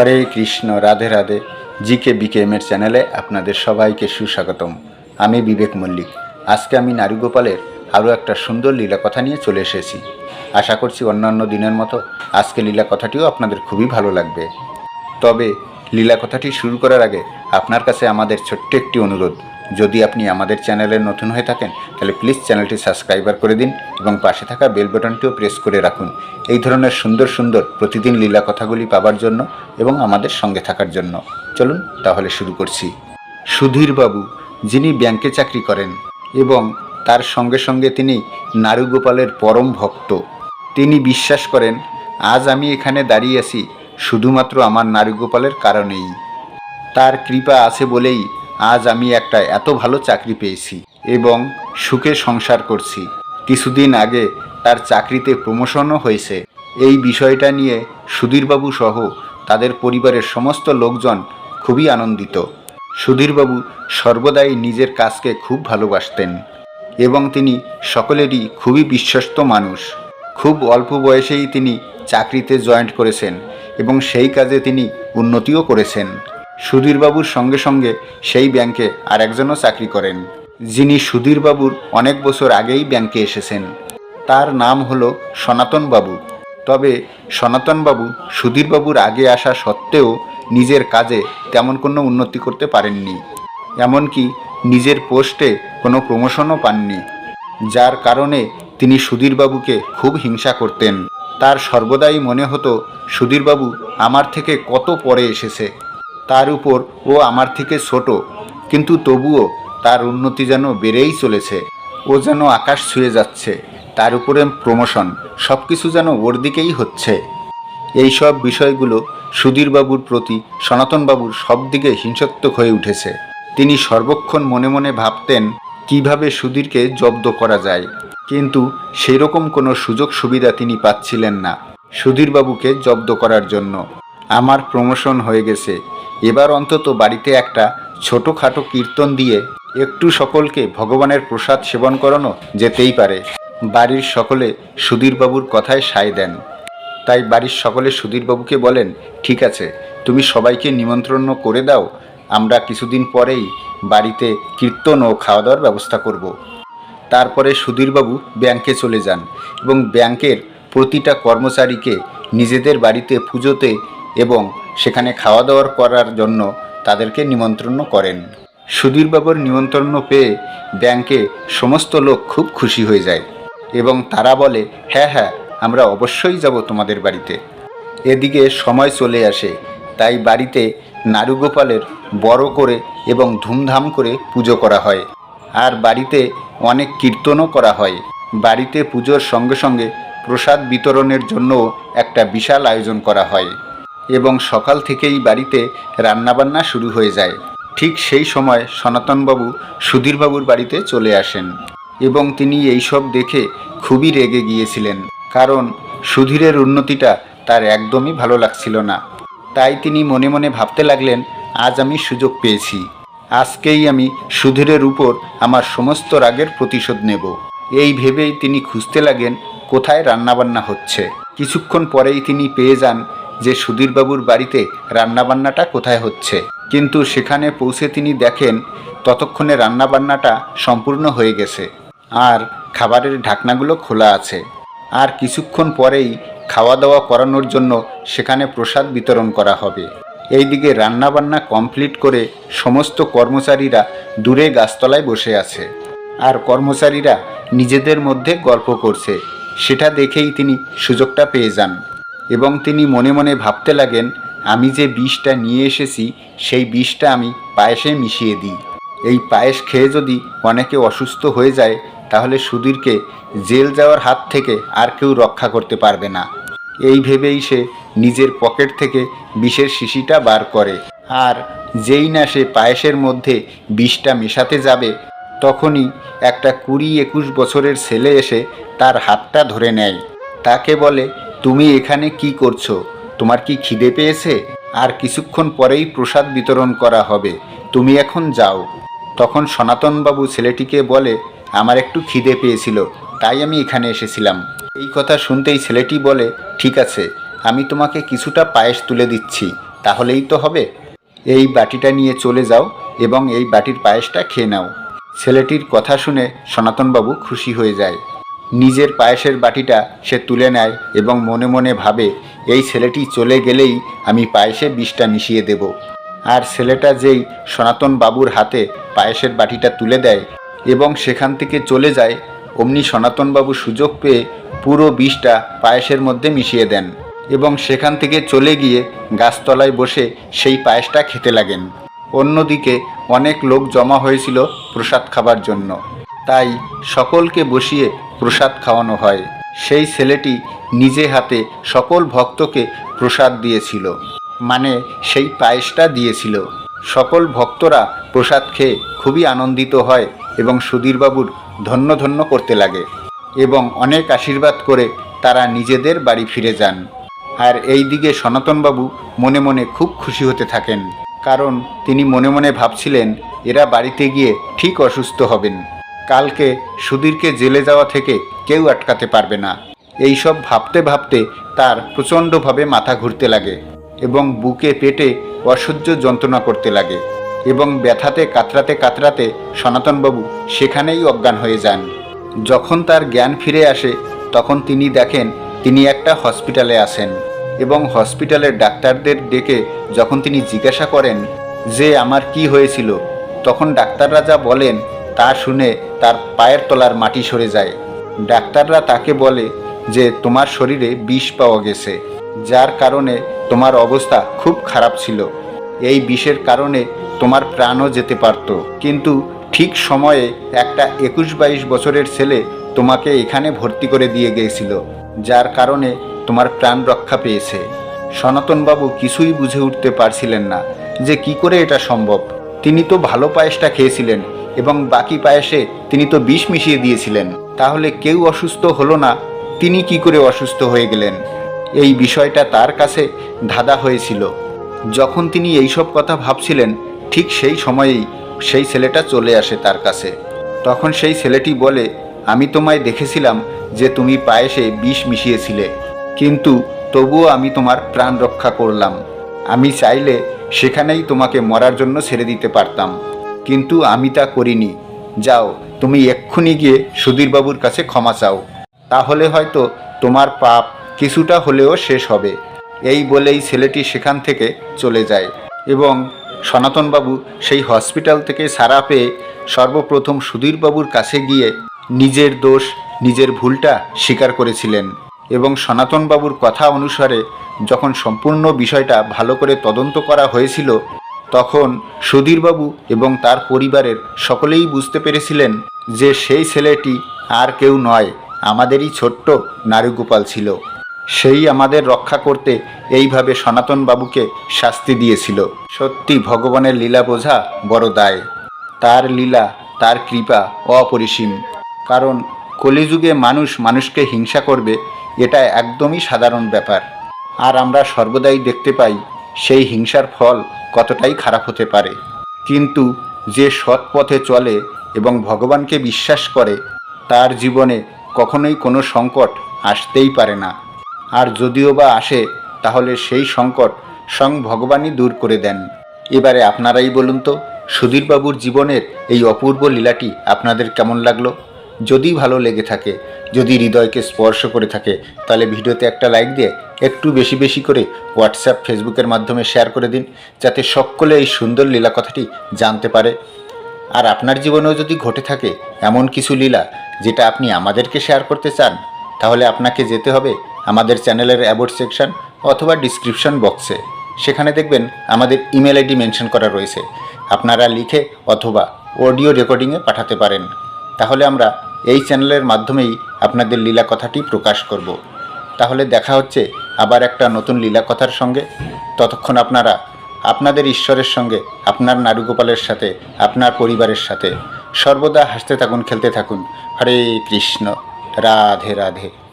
হরে Krishna, Radhe Radhe. G GK বিকেএমের চ্যানেলে আপনাদের সবাইকে সুস্বাগতম। আমি বিবেক মল্লিক। আজকে আমি নারীগোপালের আরও একটা সুন্দর লীলা কথা নিয়ে চলে এসেছি। আশা করছি অন্যান্য দিনের মতো আজকে লীলা কথাটিও আপনাদের খুবই ভালো লাগবে। তবে লীলা কথাটি শুরু করার আগে আপনার কাছে আমাদের ছোট্ট একটি অনুরোধ। যদি আপনি আমাদের চ্যানেলে নতুন হয়ে থাকেন, তাহলে প্লিজ চ্যানেলটি সাবস্ক্রাইবার করে দিন এবং পাশে থাকা বেল বাটনটিও প্রেস করে রাখুন। এই ধরনের সুন্দর সুন্দর প্রতিদিন লীলা কথাগুলি পাবার জন্য এবং আমাদের সঙ্গে থাকার জন্য। চলুন তাহলে শুরু করছি। সুধীরবাবু যিনি ব্যাংকে চাকরি করেন এবং তার সঙ্গে সঙ্গে তিনি নারুগোপালের পরম ভক্ত, তিনি বিশ্বাস করেন, আজ আমি এখানে দাঁড়িয়ে আছি, শুধুমাত্র আমার নারুগোপালের কারণেই। তার কৃপা আছে বলেই আজ আমি একটা এত ভালো চাকরি পেয়েছি এবং সুখে সংসার করছি। কিছুদিন আগে তার চাকরিতে প্রমোশনও হয়েছে। এই বিষয়টা নিয়ে সুধীরবাবু সহ তাদের পরিবারের সমস্ত লোকজন খুবই আনন্দিত। সুধীরবাবু সর্বদাই নিজের কাজকে খুব ভালোবাসতেন এবং তিনি সকলেরই খুবই বিশ্বস্ত মানুষ। খুব অল্প বয়সেই তিনি চাকরিতে জয়েন্ট করেছেন এবং সেই কাজে তিনি উন্নতিও করেছেন। সুধীরবাবুর সঙ্গে সঙ্গে সেই ব্যাংকে আর একজনও চাকরি করেন, যিনি সুধীরবাবুর অনেক বছর আগেই ব্যাংকে এসেছেন। তার নাম হলো সনাতনবাবু। তবে সনাতনবাবু সুধীরবাবুর আগে আসা সত্ত্বেও নিজের কাজে তেমন কোনো উন্নতি করতে পারেননি। এমনকি নিজের পোস্টে কোনো প্রমোশনও পাননি। যার কারণে তিনি সুধীরবাবুকে খুব হিংসা করতেন। তার সর্বদাই মনে হতো, সুধীরবাবু, আমার থেকে কত পরে এসেছে? তার উপর ও আমার থেকে ছোট। কিন্তু তবুও তার উন্নতি যেন বেড়েই চলেছে। ও যেন আকাশ ছুঁয়ে যাচ্ছে। তার উপরে প্রমোশন সব কিছু যেন ওর দিকেই হচ্ছে। এই সব বিষয়গুলো সুধীরবাবুর প্রতি, সনাতনবাবুর সব দিকে হিংসাত্মক হয়ে উঠেছে। তিনি সর্বক্ষণ মনে মনে ভাবতেন, কীভাবে সুধীরকে জব্দ করা যায়। কিন্তু সেরকম কোনো সুযোগ সুবিধা তিনি পাচ্ছিলেন না সুধীরবাবুকে জব্দ করার জন্য। আমার প্রমোশন হয়ে গেছে। এবার অন্তত বাড়িতে একটা ছোটোখাটো কীর্তন দিয়ে একটু সকলকে ভগবানের প্রসাদ সেবন করানো যেতেই পারে বাড়ির সকলে সুধীরবাবুর কথায় সায় দেন তাই বাড়ির সকলে সুধীরবাবুকে বলেন, ঠিক আছে, তুমি সবাইকে নিমন্ত্রণ করে দাও, আমরা কিছুদিন পরেই বাড়িতে কীর্তন ও খাওয়া দাওয়ার ব্যবস্থা করব। তারপরে সুধীরবাবু ব্যাংকে চলে যান এবং ব্যাংকের প্রতিটা কর্মচারীকে নিজেদের বাড়িতে পুজোতে এবং সেখানে খাওয়া দাওয়ার করার জন্য তাদেরকে নিমন্ত্রণ করেন। সুধীরবাবুর নিমন্ত্রণ পেয়ে ব্যাংকে সমস্ত লোক খুব খুশি হয়ে যায় এবং তারা বলে হ্যাঁ হ্যাঁ আমরা অবশ্যই যাব তোমাদের বাড়িতে। এদিকে সময় চলে আসে, তাই বাড়িতে নারুগোপালের বড় করে এবং ধুমধাম করে পুজো করা হয়। আর বাড়িতে অনেক কীর্তনও করা হয়। বাড়িতে পুজোর সঙ্গে সঙ্গে প্রসাদ বিতরণের জন্য একটা বিশাল আয়োজন করা হয়। এবং সকাল থেকেই বাড়িতে রান্নাবান্না শুরু হয়ে যায়। ঠিক সেই সময় সনাতনবাবু সুধীরবাবুর বাড়িতে চলে আসেন এবং তিনি এইসব দেখে খুবই রেগে গিয়েছিলেন। কারণ সুধীরের উন্নতিটা তার একদমই ভালো লাগছিল না। তাই তিনি মনে মনে ভাবতে লাগলেন, আজ আমি সুযোগ পেয়েছি। আজকেই আমি সুধীরের উপর আমার সমস্ত রাগের প্রতিশোধ নেব। এই ভেবেই তিনি খুঁজতে লাগেন, কোথায় রান্নাবান্না হচ্ছে। কিছুক্ষণ পরেই তিনি পেয়ে যান যে সুধীরবাবুর বাড়িতে রান্নাবান্নাটা কোথায় হচ্ছে। কিন্তু সেখানে পৌঁছে তিনি দেখেন ততক্ষণে রান্নাবান্নাটা সম্পূর্ণ হয়ে গেছে। আর খাবারের ঢাকনাগুলো খোলা আছে। আর কিছুক্ষণ পরেই খাওয়া দাওয়া করানোর জন্য সেখানে প্রসাদ বিতরণ করা হবে। এইদিকে রান্নাবান্না কমপ্লিট করে সমস্ত কর্মচারীরা দূরে গাছতলায় বসে আছে। আর কর্মচারীরা নিজেদের মধ্যে গল্প করছে। সেটা দেখেই তিনি সুযোগটা পেয়ে যান। এবং তিনি মনে মনে ভাবতে লাগেন, আমি যে বিষটা নিয়ে এসেছি, সেই বিষটা আমি পায়েসে মিশিয়ে দিই। এই পায়েস খেয়ে যদি অনেকে অসুস্থ হয়ে যায়, তাহলে সুধীরকে জেল যাওয়ার হাত থেকে আর কেউ রক্ষা করতে পারবে না। এই ভেবেই সে নিজের পকেট থেকে বিষের শিশিটা বার করে। আর যেই না সে পায়েসের মধ্যে বিষটা মেশাতে যাবে, তখনই একটা কুড়ি একুশ বছরের ছেলে এসে তার হাতটা ধরে নেয়। তাকে বলে তুমি এখানে কি করছ? তোমার কি খিদে পেয়েছে? আর কিছুক্ষণ পরেই প্রসাদ বিতরণ করা হবে। তুমি এখন যাও। তখন সনাতনবাবু ছেলেটিকে বলে, আমার একটু খিদে পেয়েছিল, তাই আমি এখানে এসেছিলাম। এই কথা শুনতেই ছেলেটি বলে, ঠিক আছে, আমি তোমাকে কিছুটা পায়েস তুলে দিচ্ছি, তাহলেই তো হবে। এই বাটিটা নিয়ে চলে যাও এবং এই বাটির পায়েসটা খেয়ে নাও। ছেলেটির কথা শুনে সনাতনবাবু খুশি হয়ে যায়। নিজের পায়েসের বাটিটা সে তুলে নেয় এবং মনে মনে ভাবে, এই ছেলেটি চলে গেলেই আমি পায়েসে বিষটা মিশিয়ে দেব। আর ছেলেটা যেই সনাতন বাবুর হাতে পায়েসের বাটিটা তুলে দেয় এবং সেখান থেকে চলে যায়, অমনি সনাতনবাবু সুযোগ পেয়ে পুরো বিষটা পায়েসের মধ্যে মিশিয়ে দেন এবং সেখান থেকে চলে গিয়ে গাছতলায় বসে সেই পায়েসটা খেতে লাগেন। অন্যদিকে অনেক লোক জমা হয়েছিল প্রসাদ খাবার জন্য। তাই সকলকে বসিয়ে প্রসাদ খাওয়ানো হয়। সেই ছেলেটি নিজে হাতে সকল ভক্তকে প্রসাদ দিয়েছিল মানে সেই পায়েসটা দিয়েছিল। সকল ভক্তরা প্রসাদ খেয়ে খুবই আনন্দিত হয় এবং সুধীরবাবুর ধন্য ধন্য করতে লাগে এবং অনেক আশীর্বাদ করে তারা নিজেদের বাড়ি ফিরে যান। আর এই দিকে সনাতনবাবু মনে মনে খুব খুশি হতে থাকেন, কারণ তিনি মনে মনে ভাবছিলেন, এরা বাড়িতে গিয়ে ঠিক অসুস্থ হবেন। কালকে সুধীরকে জেলে যাওয়া থেকে কেউ আটকাতে পারবে না। এই সব ভাবতে ভাবতে তার প্রচণ্ডভাবে মাথা ঘুরতে লাগে এবং বুকে পেটে অসহ্য যন্ত্রণা করতে লাগে এবং ব্যথাতে কাতরাতে কাতরাতে সনাতনবাবু সেখানেই অজ্ঞান হয়ে যান। যখন তার জ্ঞান ফিরে আসে, তখন তিনি দেখেন তিনি একটা হসপিটালে আসেন এবং হসপিটালের ডাক্তারদের ডেকে যখন তিনি জিজ্ঞাসা করেন যে, আমার কি হয়েছিল? তখন ডাক্তাররা যা বলেন তা শুনে তার পায়ের তলার মাটি সরে যায়। ডাক্তাররা তাকে বলে যে তোমার শরীরে বিষ পাওয়া গেছে, যার কারণে তোমার অবস্থা খুব খারাপ ছিল। এই বিষের কারণে তোমার প্রাণও যেতে পারত। কিন্তু ঠিক সময়ে একটা একুশ বাইশ বছরের ছেলে তোমাকে এখানে ভর্তি করে দিয়ে গিয়েছিল, যার কারণে তোমার প্রাণ রক্ষা পেয়েছে। সনাতনবাবু কিছুই বুঝে উঠতে পারছিলেন না যে কি করে এটা সম্ভব। তিনি তো ভালো পায়েসটা খেয়েছিলেন এবং বাকি পায়েসে তিনি তো বিষ মিশিয়ে দিয়েছিলেন। তাহলে কেউ অসুস্থ হলো না, তিনি কি করে অসুস্থ হয়ে গেলেন? এই বিষয়টা তার কাছে ধাঁধা হয়েছিল। যখন তিনি এইসব কথা ভাবছিলেন, ঠিক সেই সময়েই সেই ছেলেটা চলে আসে তার কাছে। তখন সেই ছেলেটি বলে, আমি তোমায় দেখেছিলাম যে তুমি পায়েসে বিষ মিশিয়েছিলে, কিন্তু তবুও আমি তোমার প্রাণ রক্ষা করলাম। আমি চাইলে সেখানেই তোমাকে মরার জন্য ছেড়ে দিতে পারতাম। কিন্তু আমি তা করিনি। যাও, তুমি এক্ষুনি গিয়ে সুধীরবাবুর কাছে ক্ষমা চাও। তাহলে হয়তো তোমার পাপ কিছুটা হলেও শেষ হবে। এই বলেই ছেলেটি সেখান থেকে চলে যায় এবং সনাতনবাবু সেই হসপিটাল থেকে সারা পেয়ে সর্বপ্রথম সুধীরবাবুর কাছে গিয়ে নিজের দোষ, নিজের ভুলটা স্বীকার করেছিলেন এবং সনাতনবাবুর কথা অনুসারে যখন সম্পূর্ণ বিষয়টা ভালো করে তদন্ত করা হয়েছিল তখন সুধীরবাবু এবং তার পরিবারের সকলেই বুঝতে পেরেছিলেন যে সেই ছেলেটি আর কেউ নয়, আমাদেরই ছোট্ট নারুগোপাল ছিল। সেই আমাদের রক্ষা করতে এইভাবে সনাতন বাবুকে শাস্তি দিয়েছিল। সত্যি ভগবানের লীলা বোঝা বড় দায়। তার লীলা, তার কৃপা অপরিসীম। কারণ কলিযুগে মানুষ মানুষকে হিংসা করবে, এটা একদমই সাধারণ ব্যাপার। আর আমরা সর্বদাই দেখতে পাই সেই হিংসার ফল কতটাই খারাপ হতে পারে। কিন্তু যে সৎ পথে চলে এবং ভগবানকে বিশ্বাস করে, তার জীবনে কখনোই কোনো সংকট আসতেই পারে না। আর যদিও বা আসে, তাহলে সেই সংকট স্বয়ং ভগবানই দূর করে দেন। এবারে আপনারাই বলুন তো, সুধীরবাবুর জীবনের এই অপূর্ব লীলাটি আপনাদের কেমন লাগল? যদি ভালো লেগে থাকে, যদি হৃদয়কে স্পর্শ করে থাকে, তাহলে ভিডিওতে একটা লাইক দিয়ে একটু বেশি বেশি করে হোয়াটসঅ্যাপ ফেসবুকের মাধ্যমে শেয়ার করে দিন, যাতে সকলে এই সুন্দর লীলা কথাটি জানতে পারে। আর আপনার জীবনেও যদি ঘটে থাকে এমন কিছু লীলা যেটা আপনি আমাদেরকে শেয়ার করতে চান, তাহলে আপনাকে যেতে হবে আমাদের চ্যানেলের অ্যাবোর্ড সেকশন অথবা ডিসক্রিপশন বক্সে সেখানে দেখবেন আমাদের ইমেল আইডি মেনশন করা রয়েছে। আপনারা লিখে অথবা অডিও রেকর্ডিংয়ে পাঠাতে পারেন। তাহলে আমরা এই চ্যানেলের মাধ্যমেই আপনাদের লীলা কথাটি প্রকাশ করব। তাহলে দেখা হচ্ছে আবার একটা নতুন লীলা কথার সঙ্গে। ততক্ষণ আপনারা আপনাদের ঈশ্বরের সঙ্গে, আপনার নারুগোপালের সাথে, আপনার পরিবারের সাথে সর্বদা হাসতে থাকুন, খেলতে থাকুন। হরে কৃষ্ণ। রাধে রাধে।